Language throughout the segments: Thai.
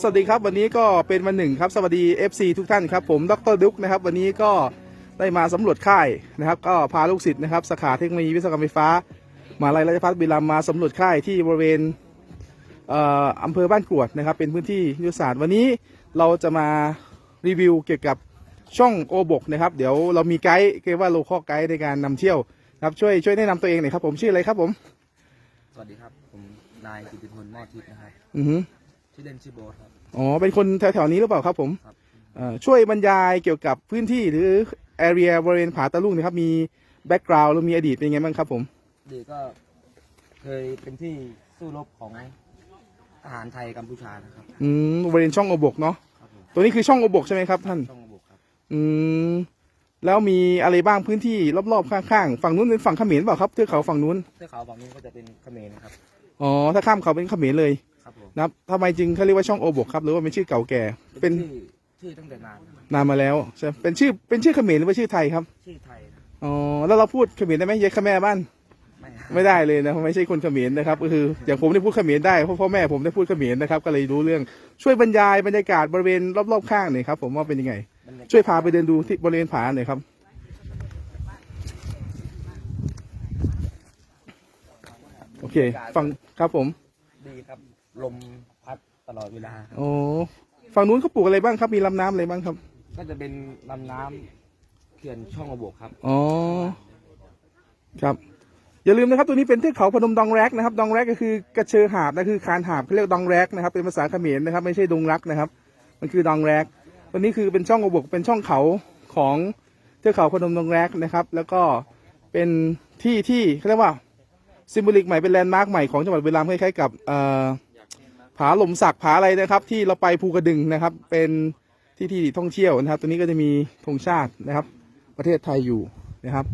สวัสดีครับวันนี้ก็เป็นวันหนึ่งครับสวัสดี FC ทุกท่านครับผมดรดุ๊กนะครับวันนี้ก็ได้มาสำรวจค่ายนะครับ ก็พาลูกศิษย์นะครับสาขาเทคโนโลยีวิศวกรรมไฟฟ้ามหาลัยราชภัฏบุรีรัมย์มาสำรวจค่ายที่บริเวณเอ่ออำเภอบ้านกรวดนะครับ เป็นพื้นที่ยุทธศาสตร์วันนี้เราจะมารีวิวเกี่ยวกับช่องโอบกนะครับ เดี๋ยวเรามีไกด์เรียกว่าโลคอไกด์ในการนำเที่ยวนะครับช่วยช่วยแนะนำตัวเองหน่อยครับผมชื่ออะไรครับผม สวัสดีครับผมนายกิติพลมอทิพย์นะครับอือฮึ ชื่อเล่นชื่อโบ๊ทครับ อ๋อ เป็นคนแถวๆนี้หรือเปล่าครับผมครับ เอ่อช่วยบรรยายเกี่ยวกับพื้นที่หรือ area บริเวณผาตะลุงนะครับ มีแบ็กกราวด์หรือมีอดีตเป็นยังไงบ้างครับผม ดีก็เคยเป็นที่สู้รบของทหารไทยกัมพูชานะครับอืม บริเวณช่องอบกเนาะ ครับผมตัวนี้คือช่องอบกใช่ไหมครับท่าน ช่องระบบครับ อืม แล้วมีอะไรบ้างพื้นที่รอบๆข้างๆ ฝั่งนู้นเป็นฝั่งเขมรเปล่าครับเทือกเขาฝั่งนู้น เทือกเขาฝั่งนี้ก็จะเป็นเขมรนะครับ อ๋อ ถ้าข้ามเขาเป็นเขมรเลย ครับผมนะครับทำไมจึงเขาเรียกว่าช่องอบกครับ หรือว่าเป็นชื่อเก่าแก่ เป็นชื่อชื่อตั้งแต่นานนะครับนานมาแล้วใช่เป็นชื่อเป็นชื่อเขมรหรือว่าชื่อไทยครับชื่อไทยนะอ๋อแล้วเราพูดเขมรได้ไหมเยอะขแม่บ้าน ไม่ไม่ได้เลยนะเพราะไม่ใช่คนเขมรนะครับก็คืออย่างผมได้พูดเขมรได้เพราะพ่อแม่ผมได้พูดเขมรนะครับก็เลยรู้เรื่องช่วยบรรยายบรรยากาศบริเวณรอบๆข้างหน่อยครับผมว่าเป็นยังไง บรรกศช่วยพาไปเดินดูที่บริเวณผาหน่อยครับ โอเค ฟังครับผมดีครับ ลมพัดตลอดเวลาครับโอ้ฝั่งนู้นเขาปลูกอะไรบ้างครับ มีลำน้ำอะไรบ้างครับ ก็จะเป็นลำน้ำเขื่อนช่องระบบครับ อ๋อ ครับ อย่าลืมนะครับ ตัวนี้เป็นเทือกเขาพนมดองแรกนะครับ ดองแรกก็คือกระเชอหาบนะคือคานหาบเขาเรียกดองแรกนะครับ เป็นภาษาเขมรนะครับ ไม่ใช่ดงรักนะครับ มันคือดองแรกตัวนี้คือเป็นช่องอบกเป็นช่องเขาของเทือกเขาพนมดองแรกนะครับ แล้วก็เป็นที่ที่เขาเรียกว่าซิมโบลิกใหม่เป็นแลนด์มาร์คใหม่ของจังหวัดบุรีรัมย์คล้ายๆกับเอ่อ ผาหลมสักผาอะไรนะครับ ที่เราไปภูกระดึงนะครับ เป็นที่ที่ท่องเที่ยวนะครับ ตัวนี้ก็จะมีธงชาตินะครับ ประเทศไทยอยู่นะครับ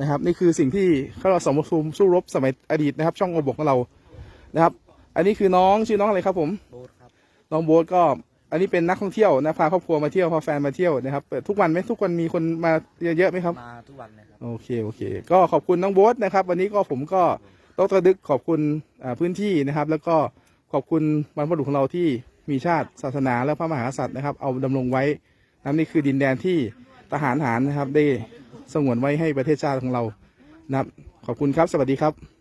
นะครับ นี่คือสิ่งที่เขาเราสมรภูมิสู้รบสมัยอดีตนะครับ ช่องอบกของเรานะครับ อันนี้คือน้องชื่อน้องอะไรครับผมโบ๊ทครับน้องโบ๊ทก็อันนี้เป็นนักท่องเที่ยวนะพาครอบครัวมาเที่ยวพาแฟนมาเที่ยวนะครับเปิดทุกวันไหมทุกวันมีคนมาเยอะๆไหมครับมาทุกวันเลยครับโอเคโอเค ก็ขอบคุณน้องโบ๊ทนะครับ วันนี้ก็ผมก็ดรดึกขอบคุณอ่าพื้นที่นะครับ แล้วก็ ขอบคุณบรรพบุรุษของเราที่มีชาติศาสนาและพระมหากษัตริย์นะครับ เอาดำรงไว้นะครับนี่คือดินแดนที่ทหารหารนะครับ ได้สงวนไว้ให้ประเทศชาติของเรานะครับ ขอบคุณครับ สวัสดีครับ